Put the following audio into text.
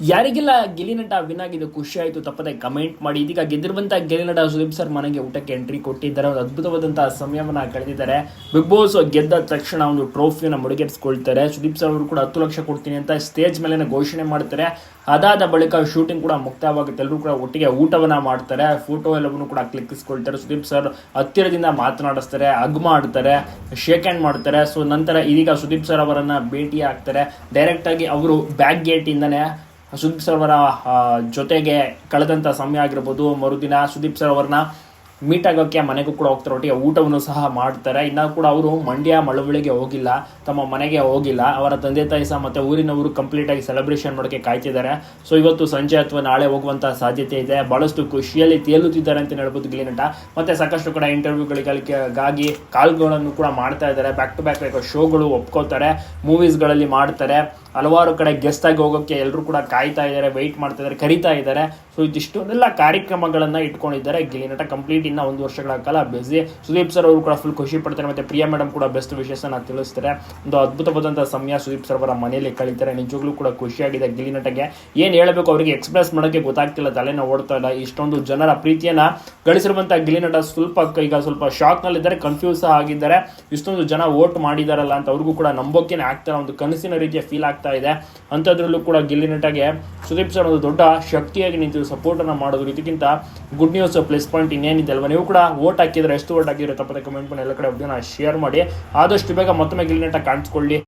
ಯಾರಿಗೆಲ್ಲ ಗಿಲ್ಲಿ ನಟ ವಿನ್ ಆಗಿದ್ದು ಖುಷಿ ಆಯಿತು ತಪ್ಪದೆ ಕಮೆಂಟ್ ಮಾಡಿ. ಇದೀಗ ಗೆದ್ದಿರುವಂಥ ಗಿಲ್ಲಿ ನಟ ಸುದೀಪ್ ಸರ್ ಮನೆಗೆ ಊಟಕ್ಕೆ ಎಂಟ್ರಿ ಕೊಟ್ಟಿದ್ದಾರೆ. ಒಂದು ಅದ್ಭುತವಾದಂತಹ ಸಮಯವನ್ನು ಕಳೆದಿದ್ದಾರೆ. ಬಿಗ್ ಬಾಸ್ ಗೆದ್ದ ತಕ್ಷಣ ಒಂದು ಟ್ರೋಫಿಯನ್ನು ಮುಡಿಗೇರಿಸ್ಕೊಳ್ತಾರೆ. ಸುದೀಪ್ ಸರ್ ಅವರು ಕೂಡ ಹತ್ತು ಲಕ್ಷ ಕೊಡ್ತೀನಿ ಅಂತ ಸ್ಟೇಜ್ ಮೇಲೆ ಘೋಷಣೆ ಮಾಡ್ತಾರೆ. ಅದಾದ ಬಳಿಕ ಶೂಟಿಂಗ್ ಕೂಡ ಮುಕ್ತವಾಗುತ್ತೆ. ಎಲ್ಲರೂ ಕೂಡ ಒಟ್ಟಿಗೆ ಊಟವನ್ನ ಮಾಡ್ತಾರೆ. ಫೋಟೋ ಎಲ್ಲವನ್ನು ಕೂಡ ಕ್ಲಿಕ್ಕಿಸ್ಕೊಳ್ತಾರೆ. ಸುದೀಪ್ ಸರ್ ಹತ್ತಿರದಿಂದ ಮಾತನಾಡಿಸ್ತಾರೆ ಅಗ್ ಮಾಡ್ತಾರೆ ಶೇಕ್ ಹ್ಯಾಂಡ್ ಮಾಡ್ತಾರೆ. ಸೊ ನಂತರ ಇದೀಗ ಸುದೀಪ್ ಸರ್ ಅವರನ್ನ ಭೇಟಿ ಆಗ್ತಾರೆ ಡೈರೆಕ್ಟ್ ಆಗಿ ಅವರು ಬ್ಯಾಕ್ ಗೇಟ್ ಇಂದನೇ ಸುದೀಪ್ ಸರ್ ಅವರ ಜೊತೆಗೆ ಕಳೆದಂಥ ಸಮಯ ಆಗಿರ್ಬೋದು, ಮರುದಿನ ಸುದೀಪ್ ಸರ್ ಅವರನ್ನ ಮೀಟ್ ಆಗೋಕ್ಕೆ ಮನೆಗೂ ಕೂಡ ಹೋಗ್ತಾರೆ, ಒಟ್ಟಿಗೆ ಊಟವನ್ನು ಸಹ ಮಾಡ್ತಾರೆ. ಇನ್ನೂ ಕೂಡ ಅವರು ಮಂಡ್ಯ ಮಳವಳಿಗೆ ಹೋಗಿಲ್ಲ, ತಮ್ಮ ಮನೆಗೆ ಹೋಗಿಲ್ಲ. ಅವರ ತಂದೆ ತಾಯಿ ಸಹ ಮತ್ತೆ ಊರಿನವರು ಕಂಪ್ಲೀಟ್ ಆಗಿ ಸೆಲೆಬ್ರೇಷನ್ ಮಾಡೋಕ್ಕೆ ಕಾಯ್ತಿದ್ದಾರೆ. ಸೊ ಇವತ್ತು ಸಂಜೆ ಅಥವಾ ನಾಳೆ ಹೋಗುವಂಥ ಸಾಧ್ಯತೆ ಇದೆ. ಬಹಳಷ್ಟು ಖುಷಿಯಲ್ಲಿ ತೇಲುತ್ತಿದ್ದಾರೆ ಅಂತ ಹೇಳ್ಬೋದು ಗಿಲಿನಟ ನಟ. ಮತ್ತೆ ಸಾಕಷ್ಟು ಕೂಡ ಇಂಟರ್ವ್ಯೂಗಳಿಗಾಗಿ ಕಾಲ್ಗಳನ್ನು ಕೂಡ ಮಾಡ್ತಾ ಇದ್ದಾರೆ. ಬ್ಯಾಕ್ ಟು ಬ್ಯಾಕ್ ಶೋಗಳು ಒಪ್ಕೋತಾರೆ ಮೂವೀಸ್ಗಳಲ್ಲಿ ಮಾಡ್ತಾರೆ. ಹಲವಾರು ಕಡೆ ಗೆಸ್ಟ್ ಆಗಿ ಹೋಗೋಕ್ಕೆ ಎಲ್ಲರೂ ಕೂಡ ಕಾಯ್ತಾ ಇದ್ದಾರೆ ವೆಯ್ಟ್ ಮಾಡ್ತಾ ಇದ್ದಾರೆ, ಕರಿತಾ ಇದ್ದಾರೆ. ಸೊ ಇದಿಷ್ಟೊಂದೆಲ್ಲ ಕಾರ್ಯಕ್ರಮಗಳನ್ನು ಇಟ್ಕೊಂಡಿದ್ದಾರೆ. ಗಿಲಿನಟ ನಟ ಕಂಪ್ಲೀಟ್ ಇನ್ನ ಒಂದು ವರ್ಷಗಳ ಕಾಲ ಬಿಸಿ ಸುದೀಪ್ ಸರ್ ಅವರು ಕೂಡ ಫುಲ್ ಖುಷಿ ಪಡ್ತಾರೆ ಮತ್ತು ಪ್ರಿಯಾ ಮೇಡಮ್ ಕೂಡ ಬೆಸ್ಟ್ ವಿಶೇಷನ ತಿಳಿಸ್ತಾರೆ. ಒಂದು ಅದ್ಭುತವಾದಂಥ ಸಮಯ ಸುದೀಪ್ ಸರ್ ಅವರ ಮನೆಯಲ್ಲಿ ಕಳೀತಾರೆ. ನಿಜವಾಗ್ಲೂ ಕೂಡ ಖುಷಿಯಾಗಿದೆ ಗಿಲ್ಲಿ ನಟಗೆ. ಏನು ಹೇಳಬೇಕು ಅವರಿಗೆ ಎಕ್ಸ್ಪ್ರೆಸ್ ಮಾಡೋಕ್ಕೆ ಗೊತ್ತಾಗ್ತಿಲ್ಲ, ತಲೆನ ಓಡ್ತಾ ಇಲ್ಲ. ಇಷ್ಟೊಂದು ಜನರ ಪ್ರೀತಿಯನ್ನು ಗಳಿಸಿರುವಂಥ ಗಿಲಿನಟ ನಟ ಸ್ವಲ್ಪ ಈಗ ಸ್ವಲ್ಪ ಶಾಕ್ನಲ್ಲಿದ್ದಾರೆ ಕನ್ಫ್ಯೂಸ್ ಆಗಿದ್ದಾರೆ. ಇಷ್ಟೊಂದು ಜನ ವೋಟ್ ಮಾಡಿದಾರಲ್ಲ ಅಂತ ಅವ್ರಿಗೂ ಕೂಡ ನಂಬೋಕೆ ಆಗ್ತಾರೆ ಒಂದು ಕನಸಿನ ರೀತಿಯ ಫೀಲ್ ಆಗ್ತಾ ಇದೆ. ಅಂಥದ್ರಲ್ಲೂ ಕೂಡ ಗಿಲ್ಲಿ ನಟಗೆ ಸುದೀಪ್ ಸರ್ ಒಂದು ದೊಡ್ಡ ಶಕ್ತಿಯಾಗಿ ನಿಂತು ಸಪೋರ್ಟ್ ಅನ್ನ ಮಾಡೋದು ಇದಕ್ಕಿಂತ ಗುಡ್ ನ್ಯೂಸ್ ಪ್ಲಸ್ ಪಾಯಿಂಟ್ ಇನ್ನೇನಿದೆ ಅಲ್ವಾ? ನೀವು ಕೂಡ ವೋಟ್ ಹಾಕಿದ್ರೆ ಎಷ್ಟು ವೋಟ್ ಹಾಕಿದ್ರೆ ತಪ್ಪದೆ ಕಮೆಂಟ್ ಮಾಡಿ ಎಲ್ಲ ಕಡೆ ಶೇರ್ ಮಾಡಿ. ಆದಷ್ಟು ಬೇಗ ಮತ್ತೊಮ್ಮೆ ಗಿಲ್ಲಿ ನಟ ಕಾಣಿಸ್ಕೊಳ್ಳಿ.